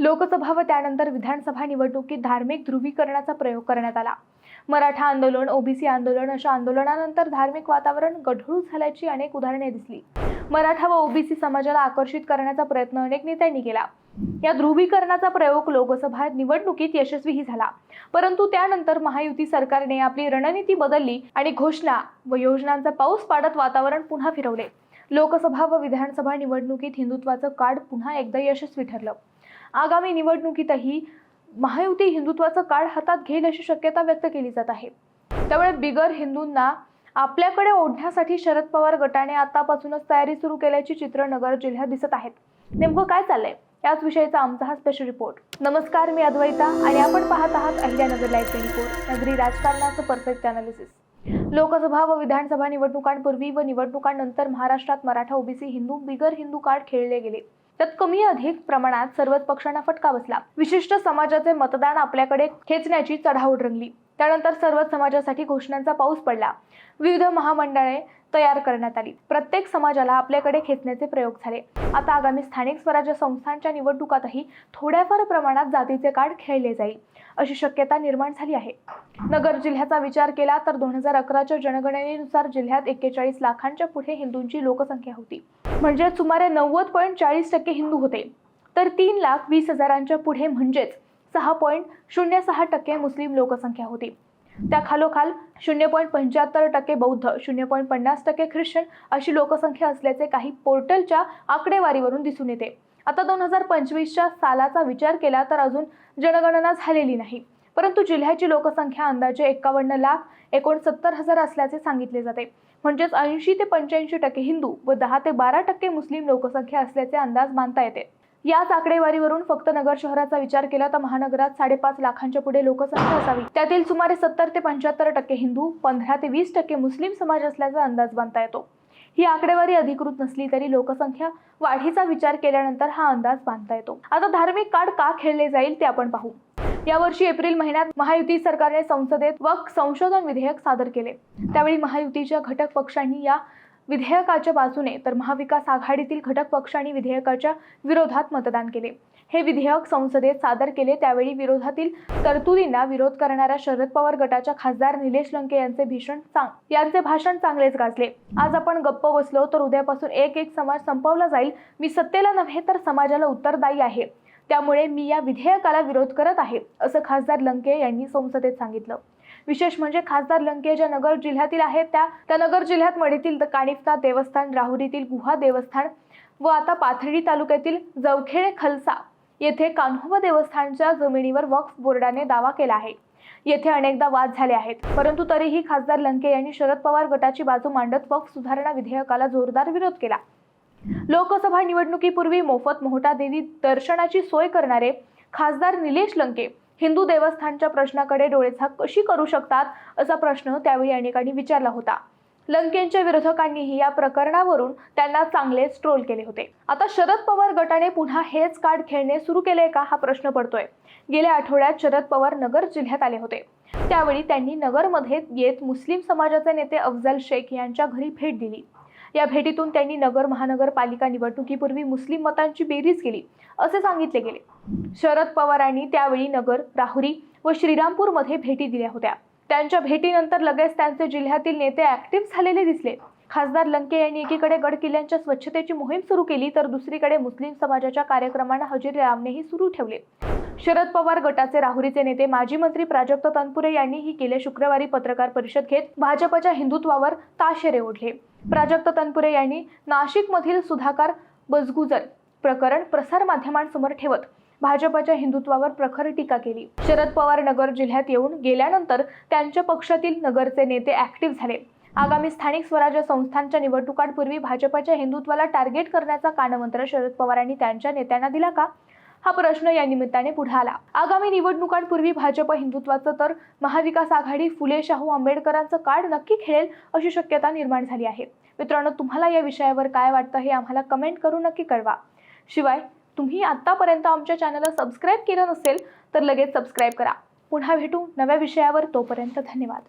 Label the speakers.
Speaker 1: लोकसभा व त्यानंतर विधानसभा निवडणुकीत धार्मिक ध्रुवीकरणाचा प्रयोग करण्यात आला. मराठा आंदोलन ओबीसी आंदोलन अशा आंदोलनानंतर धार्मिक वातावरण गढूळ झाल्याची अनेक उदाहरणे दिसली. मराठा व ओबीसी समाजाला आकर्षित करण्याचा प्रयत्न अनेक नेत्यांनी केला. या ध्रुवीकरणाचा प्रयोग लोकसभा निवडणुकीत यशस्वीही झाला. परंतु त्यानंतर महायुती सरकारने आपली रणनीती बदलली आणि घोषणा व योजनांचा पाऊस पाडत वातावरण पुन्हा फिरवले. लोकसभा व विधानसभा निवडणुकीत हिंदुत्वाचं कार्ड पुन्हा एकदा यशस्वी ठरलं. आगामी निवडणुकीतही महायुती हिंदुत्वाचं कार्ड हातात घेईल अशी शक्यता व्यक्त केली जात आहे. त्यामुळे बिगर हिंदूंना आपल्याकडे ओढण्यासाठी शरद पवार गटाने आतापासूनच तयारी सुरू केल्याची चित्र नगर जिल्ह्यात दिसत आहेत. नेमकं काय चाललंय? याच विषयीचा आमचा हा स्पेशल रिपोर्ट नमस्कार मी अद्वैता आणि आपण पाहत आहात अहिल्यानगर लाईव्ह ट्वेंटी फोर नगरी राजकारणाचं परफेक्ट अनालिसिस लोकसभा व विधानसभा निवडणुकांपूर्वी व निवडणुकांनंतर महाराष्ट्रात मराठा ओबीसी हिंदू बिगर हिंदू कार्ड खेळले गेले. त्यात कमी अधिक प्रमाणात सर्वच पक्षांना फटका बसला. विशिष्ट समाजाचे मतदान आपल्याकडे खेचण्याची चढाओढ रंगली. त्यानंतर सर्वच समाजासाठी घोषणांचा पाऊस पडला. विविध महामंडळे तयार करण्यात आली. प्रत्येक समाजाला आपल्याकडे खेचण्याचे प्रयोग झाले. आता आगामी स्थानिक स्वराज्य संस्थांच्या निवडणुकातही थोड्याफार प्रमाणात जातीचे कार्ड खेळले जाईल अशी शक्यता निर्माण झाली आहे. नगर जिल्ह्याचा विचार केला तर दोन हजार अकराच्या जनगणनेनुसार जिल्ह्यात एक्केचाळीस लाखांच्या पुढे हिंदूंची लोकसंख्या होती. म्हणजे सुमारे नव्वद पॉईंट चाळीस टक्के हिंदू होते. तर तीन लाख वीस हजारांच्या पुढे म्हणजेच सहा पॉईंट शून्य सहा टक्के मुस्लिम लोकसंख्या होती. त्या खालोखाल शून्य पॉईंट पंच्याहत्तर टक्के बौद्ध शून्य पॉईंट पन्नास टक्के ख्रिश्चन अशी लोकसंख्या असल्याचे काही पोर्टलच्या आकडेवारीवरून दिसून येते. आता दोन हजार पंचवीसच्या सालाचा विचार केला तर अजून जनगणना झालेली नाही. परंतु जिल्ह्याची लोकसंख्या अंदाजे एकावन्न लाख एकोणसत्तर हजार असल्याचे सांगितले जाते. म्हणजेच ऐंशी ते पंच्याऐंशी टक्के हिंदू व दहा ते बारा टक्के मुस्लिम लोकसंख्या असल्याचे अंदाज मानता येते. याच आकडेवारीवरून फक्त नगर शहराचा विचार केला तर महानगरात साडेपाच लाखांच्या पुढे लोकसंख्या असावी. त्यातील सुमारे सत्तर ते पंच्याहत्तर टक्के हिंदू पंधरा ते वीस टक्के मुस्लिम समाज असल्याचा अंदाज बांधता येतो. ही आकडेवारी अधिकृत नसली तरी लोकसंख्या वाढीचा विचार केल्यानंतर हा अंदाज बांधता येतो. आता धार्मिक कार्ड का खेळले जाईल ते आपण पाहू. यावर्षी एप्रिल महिन्यात महायुती सरकारने संसदेत वक संशोधन विधेयक सादर केले. त्यावेळी महायुतीच्या घटक पक्षांनी या विधेयकाच्या बाजूने तर महाविकास आघाडीतील घटक पक्षांनी विधेयकाच्या विरोधात मतदान केले. हे विधेयक संसदेत सादर केले त्यावेळी विरोधातील तरतुदींना विरोध करणाऱ्या शरद पवार गटाच्या खासदार निलेश लंके यांचे भीषण चांग यांचे भाषण चांगलेच गाजले. आज आपण गप्प बसलो तर उद्यापासून एक एक समाज संपवला जाईल. मी सत्तेला नव्हे तर समाजाला उत्तरदायी आहे. त्यामुळे मी या विधेयकाला विरोध करत आहे असं खासदार लंके यांनी संसदेत सांगितलं. विशेष म्हणजे खासदार लंके ज्या नगर जिल्ह्यातील आहेत त्या त्या नगर जिल्ह्यात मडीतील कानिफनाथ देवस्थान राहुरीतील गुहा देवस्थान व आता पाथर्डी तालुक्यातील जवखेडे खलसा येथे कान्होबा देवस्थानच्या जमिनीवर वक्फ बोर्डाने दावा केला आहे. येथे अनेकदा वाद झाले आहेत परंतु तरीही खासदार लंके यांनी शरद पवार गटाची बाजू मांडत वक्फ सुधारणा विधेयकाला जोरदार विरोध केला. लोकसभा निवडणुकीपूर्वी मोफत मोहटा देवी दर्शनाची सोय करणारे खासदार निलेश लंके हिंदू देवस्थानच्या प्रश्नाकडे डोळेझाक कशी करू शकतात असा प्रश्न त्यावेळी अनेकांनी विचारला होता. लंकेंच्या विरोधकांनीही या प्रकरणावरून त्यांना चांगलेच ट्रोल केले होते. आता शरद पवार गटाने पुन्हा हेच कार्ड खेळणे सुरू केले का हा प्रश्न पडतोय. गेल्या आठवड्यात शरद पवार नगर जिल्ह्यात आले होते. त्यावेळी त्यांनी नगरमध्ये येत मुस्लिम समाजाचे नेते अफजल शेख यांच्या घरी भेट दिली. या भेटीतून त्यांनी नगर महानगरपालिका निवडणुकीपूर्वी मुस्लिम मतांची बेरीज केली असे सांगितले गेले. शरद पवारांनी त्यावेळी नगर राहुरी व श्रीरामपूरमध्ये भेटी दिल्या होत्या. त्यांच्या भेटीनंतर लगेच त्यांचे जिल्ह्यातील नेते ऍक्टिव्ह झालेले दिसले. खासदार लंके यांनी एकीकडे गड किल्ल्यांच्या स्वच्छतेची मोहीम सुरू केली तर दुसरीकडे मुस्लिम समाजाच्या कार्यक्रमांना हजेरी लावणेही सुरू ठेवले. शरद पवार गटाचे राहुरीचे नेते माजी मंत्री प्राजक्त तनपुरे यांनीही गेल्या शुक्रवारी पत्रकार परिषद घेत भाजपच्या हिंदुत्वावर ताशेरे ओढले. प्राजक्त तनपुरे यांनी नाशिकमधील सुधाकर बजगुजर प्रकरण प्रसारमाध्यमांसमोर ठेवत भाजपच्या हिंदुत्वावर प्रखर टीका केली. शरद पवार नगर जिल्ह्यात येऊन गेल्यानंतर त्यांच्या पक्षातील नगरचे नेते ऍक्टिव्ह झाले. आगामी स्थानिक स्वराज्य संस्थांच्या निवडणुकांपूर्वी भाजपच्या हिंदुत्वाला टार्गेट करण्याचा कानमंत्र शरद पवारांनी त्यांच्या नेत्यांना दिला का? हा प्रश्न या निमित्ताने पुढे आला. आगामी निवडणुकांपूर्वी भाजप हिंदुत्वाचं तर महाविकास आघाडी फुले शाहू आंबेडकरांचं कार्ड नक्की खेळेल अशी शक्यता निर्माण झाली आहे. मित्रांनो तुम्हाला या विषयावर काय वाटतं हे आम्हाला कमेंट करून नक्की कळवा. शिवाय तुम्ही आत्तापर्यंत आमच्या चॅनलला सबस्क्राईब केलं नसेल तर लगेच सबस्क्राईब करा. पुन्हा भेटू नव्या विषयावर तोपर्यंत धन्यवाद.